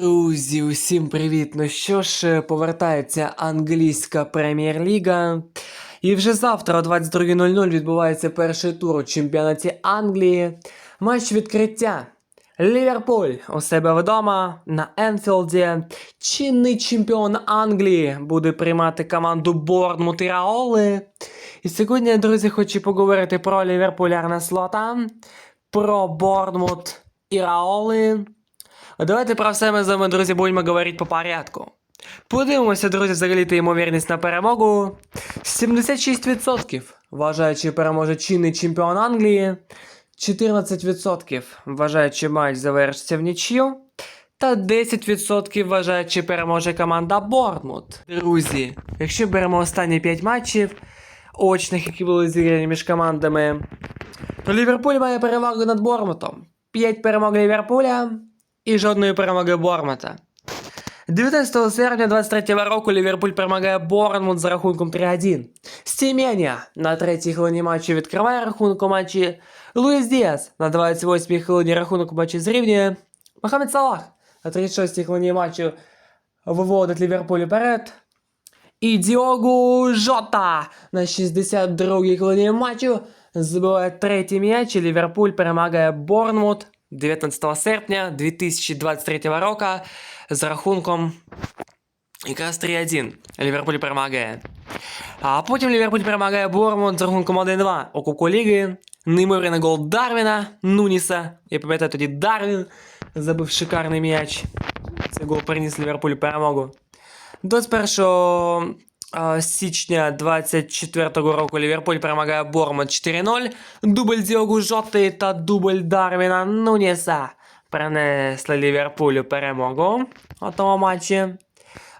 Друзі, усім привіт! Ну що ж, повертається англійська прем'єр-ліга. І вже завтра о 22.00 відбувається перший тур у чемпіонаті Англії. Матч відкриття. Ліверпуль у себе вдома на Енфілді. Чинний чемпіон Англії буде приймати команду Борнмут і Раоли. І сьогодні, друзі, хочу поговорити про Ліверпулярне слота, про Борнмут і Раоли. Давайте про все ми з вами, друзі, будемо говорити по порядку. Подивимося, друзі, взагалі та ймовірність на перемогу. 76% вважають, що переможе чинний чемпіон Англії. 14% вважають, що матч завершиться в нічю. Та 10% вважають, що переможе команда Бортмут. Друзі, якщо беремо останні 5 матчів, очних, які були зіграні між командами, то Ліверпуль має перевагу над Бормутом. 5 перемог Ліверпуля і жодної перемоги Бормута. 19 серпня 23 року Ліверпуль перемагає Борнмут з рахунком 3-1. Стім'яння на третій хвилині матчу відкриває рахунок у матчі. Луїс Діас на 28 хвилині рахунок у матчі зрівнює. Мохамед Салах на 36 хвилині матчу виводить Ліверпуль вперед. І Діогу Жота на 62 хвилині матчу забиває третій м'яч і Ліверпуль перемагає Борнмут 19 серпня 2023 року з рахунком якраз 3-1. Ліверпуль перемагає. А потім Ліверпуль перемагає Бормут з рахунком 1-2 у Кубку Ліги. Неймовірний гол Дарвіна Нуніса. Я пам'ятаю тоді Дарвін забив шикарний м'яч. Цей гол приніс Ліверпулю перемогу. 21 а, січня 24 року Ліверпуль перемагає Бормут 4-0. Дубль Діогу Жоти та дубль Дарвіна Нуніса принесли Ліверпулю перемогу у тому матчі.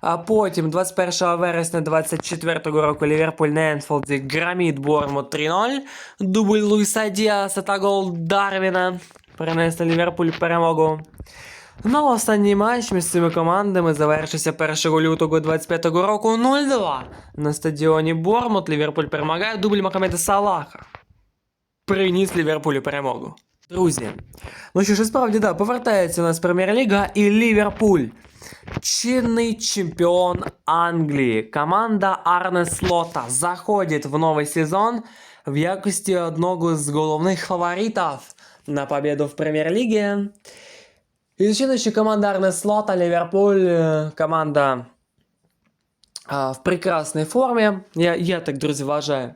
А потім, 21 вересня 24 року, Ліверпуль на Енфілді громить Бормут 3-0. Дубль Луїса Діаса та гол Дарвіна принесли Ліверпуль перемогу. Ну, останній матч між цими командами завершився 1 лютого 25 року 0-2. На стадіоні Бормут Ліверпуль перемагає дубль Мохамеда Салаха. Приніс Ліверпулю перемогу. Друзі, ну що ж, справді, да, повертається у нас Прем'єр-ліга і Ліверпуль. Чинний чемпіон Англії. Команда Арне Слота заходить в новий сезон в якості одного з головних фаворитів на победу в Прем'єр-лігі. Звичайно, що команда Арне Слота, Ліверпуль, е, команда а, в прекрасній формі. Я, я так, друзі, вважаю.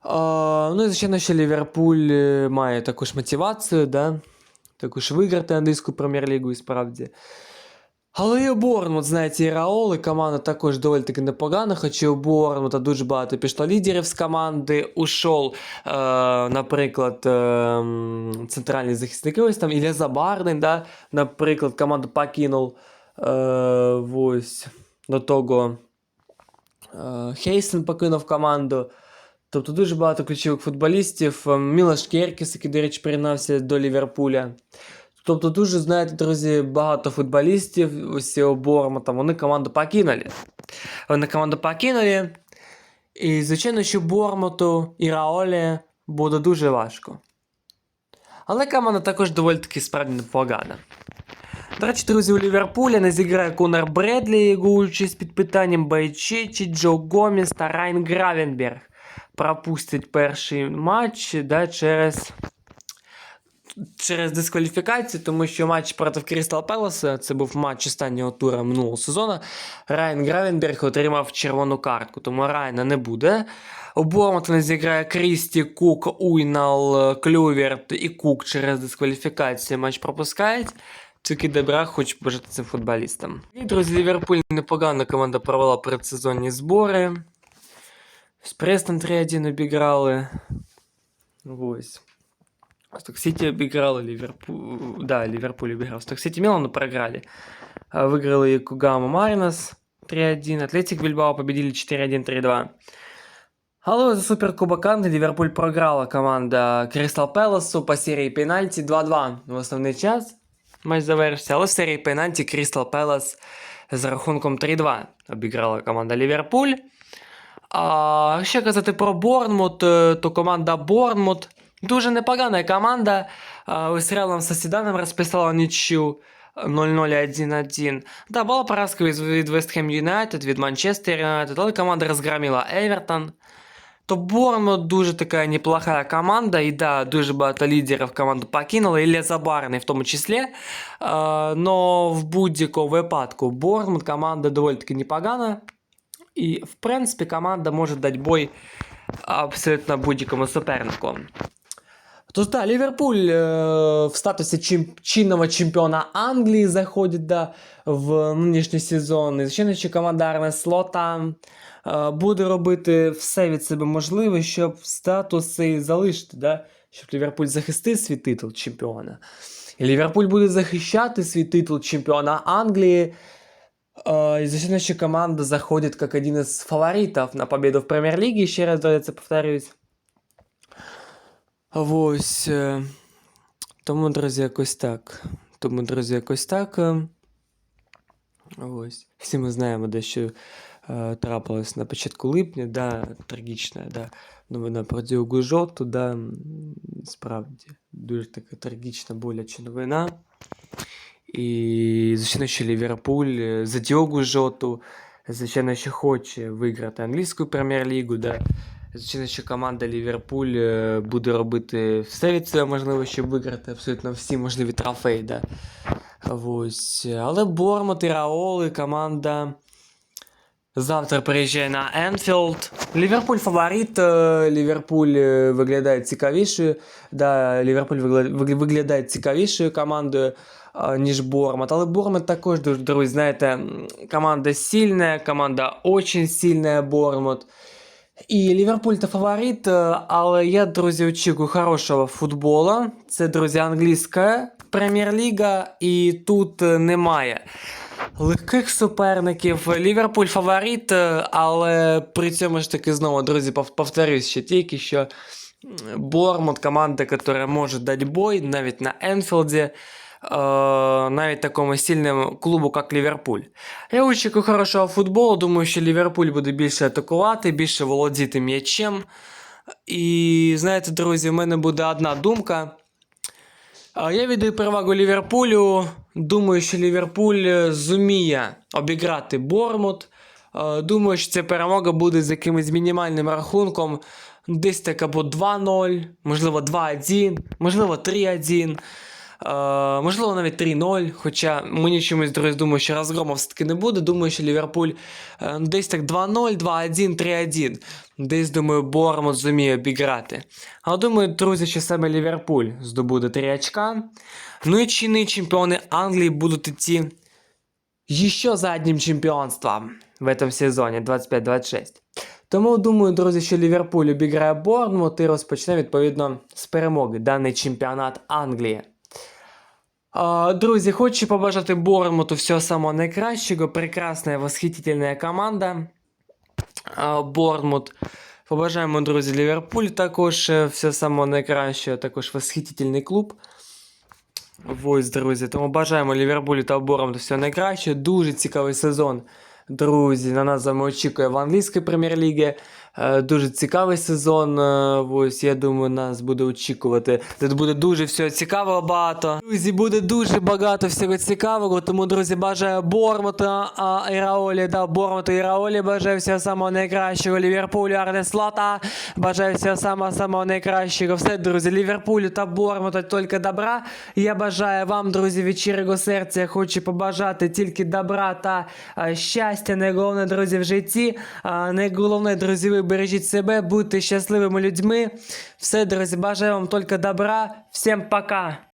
А, ну і звичайно, що Ліверпуль має має ж мотивацію, да? також виграти англійську прем'єр-лігу і справді. Але і у Борнмут, знаєте, і Раол, і команда також доволі таки непогана, хоча у Борнмута дуже багато пішло лідерів з команди. Ушов, е, наприклад, е, м, центральний захисник, ось там Ілля Забарний, да? наприклад, команду покинув е, ось до того е, Хейсен покинув команду. Тобто дуже багато ключових футболістів. Е, Мілаш Керкіс, який, до речі, приєднався до Ліверпуля. Тобто, дуже, знаєте, друзі, багато футболістів усього Бормота, вони команду покинули. Вони команду покинули. І, звичайно, що Бормоту і Раолі буде дуже важко. Але команда також доволі таки справді непогана. До речі, друзі, у Ліверпуля не зіграє Конор Бредлі, його участь під питанням Байчечі, Джо Гоміс та Райн Гравенберг пропустять перший матч да, через, через дискваліфікацію, тому що матч проти Крістал Пелеса, це був матч останнього тура минулого сезону. Райан Гравенберг отримав червону картку, тому Райана не буде. У не зіграє Крісті, Кук, Уйнал, Клюверт і Кук через дискваліфікацію матч пропускають. Тільки добра хочу побажати цим футболістам. І, друзі, Ліверпуль непогана команда провела предсезонні збори. З Престон 3-1 обіграли. Ось. Сток Сити обіграли Ліверпуль. Да, Ліверпуль обіграв. Сток Сити Мілану програли. А Выиграли и Кугама Маринос 3-1. Атлетик Бильбао победили 4-1, 3-2. Але за Суперкубок Англії Ліверпуль програла команда Кристал Пелосу по серії пенальті 2-2 в основний час. Матч завершився, але в серії пенальті Крістал Пелос з рахунком 3-2 обіграла команда Ліверпуль. А ще казати про Борнмут, е, то команда Борнмут дуже непогана команда. А, Ось з Реалом Сосіданом розписала нічю. 0-0-1-1. Да, була поразка від, від Вест Хем Юнайтед, від Манчестер Юнайтед, але команда розгромила Евертон. То Бормут дуже така неплохая команда, і да, дуже багато лідерів команду покинули, і Лезабарний в тому числі. Е, но в будь-якому випадку Бормут команда доволі таки непогана. І, в принципі, команда може дати бой абсолютно будь-якому супернику. Тож да, Ліверпуль е, в статусі чим, чинного чемпіона Англії заходить да, в нинішній сезон. І звичайно, команда Арне Слота е, буде робити все від себе можливе, щоб статус цей залишити, да, щоб Ліверпуль захистив свій титул чемпіона. І Ліверпуль буде захищати свій титул чемпіона Англії. И звичайно, що команда заходит как один из фаворитов на победу в прем'єр-лігі, ще раз це повторюсь. Ось. е, Тому, друзі, якось так. Тому, друзі, якось так. е. Ось. Всі ми знаємо, де що е, трапилось на початку липня, да, трагічна, да, новина про Діогу Жоту, да, справді, дуже така трагічна, боляча новина. І, звичайно, що Ліверпуль е, за Діогу Жоту, звичайно, що хоче виграти англійську прем'єр-лігу, да. Звичайно, що команда Ліверпуль е, буде робити все від себе можливе, щоб виграти абсолютно всі можливі трофеї. Да. Ось. Але Бормут і Раоли команда завтра приїжджає на Енфілд. Ліверпуль фаворит. е, Ліверпуль е, виглядає цікавішою. Да, Ліверпуль вигля- вигля- виглядає цікавішою командою, е, ніж Бормут. Але Бормут також, друзі, друзі, знаєте, м, команда сильна, команда очень сильна Бормут. І Ліверпуль та фаворит, е, але я, друзі, очікую хорошого футболу. Це, друзі, англійська прем'єр-ліга, і тут е, немає легких суперників. Ліверпуль фаворит, е, але при цьому ж таки знову, друзі, повторюсь ще тільки, що Бормут команда, яка може дати бой навіть на Енфілді. Е, навіть такому сильному клубу, як Ліверпуль. Я очікую хорошого футболу. Думаю, що Ліверпуль буде більше атакувати, більше володіти м'ячем. І знаєте, друзі, в мене буде одна думка. Я віддаю перевагу Ліверпулю. Думаю, що Ліверпуль е, зуміє обіграти Бормут. Е, Думаю, що ця перемога буде з якимось мінімальним рахунком. Десь так або 2-0, можливо 2-1, можливо 3-1. Е, можливо, навіть 3-0. Хоча мені чомусь, друзі, думаю, що розгрому все-таки не буде. Думаю, що Ліверпуль е, десь так 2-0, 2-1, 3-1. Десь, думаю, Бормут зуміє обіграти. Але думаю, друзі, що саме Ліверпуль здобуде 3 очка. Ну і чинні чемпіони Англії будуть йти еще за одним чемпіонством в этом сезоні 25-26. Тому думаю, друзі, що Ліверпуль обіграє Борнмут і розпочне відповідно з перемоги даний чемпіонат Англії. А, Друзі, хочу побажати Бормуту всього самого найкращого. Прекрасна, восхитительна команда. А, Бормут. Побажаємо, друзі, Ліверпуль також е, все самого найкращого, також восхитительний клуб. Ось, друзі. Тому бажаємо Ліверпулю та Бормуту всього найкращого. Дуже цікавий сезон. Друзі, на нас з вами очікує в англійській прем'єр-лігі. Е, Дуже цікавий сезон. е, Ось я думаю, нас буде очікувати. Тут буде дуже всього цікавого багато. Друзі, буде дуже багато всього цікавого. Тому, друзі, бажаю Бормута і Раолі. Да, Бормуту і Раолі бажаю всього самого найкращого. Ліверпулю, Арнеслота. Бажаю всього самого самого найкращого. Все, друзі, Ліверпулю та Бормуту тільки добра. Я бажаю вам, друзі, від щирого серця. Хочу побажати тільки добра та щастя. Найголовне, друзі, в житті. Найголовне, друзі, ви бережіть себе, будьте щасливими людьми. Все, друзі, бажаю вам тільки добра. Всім пока.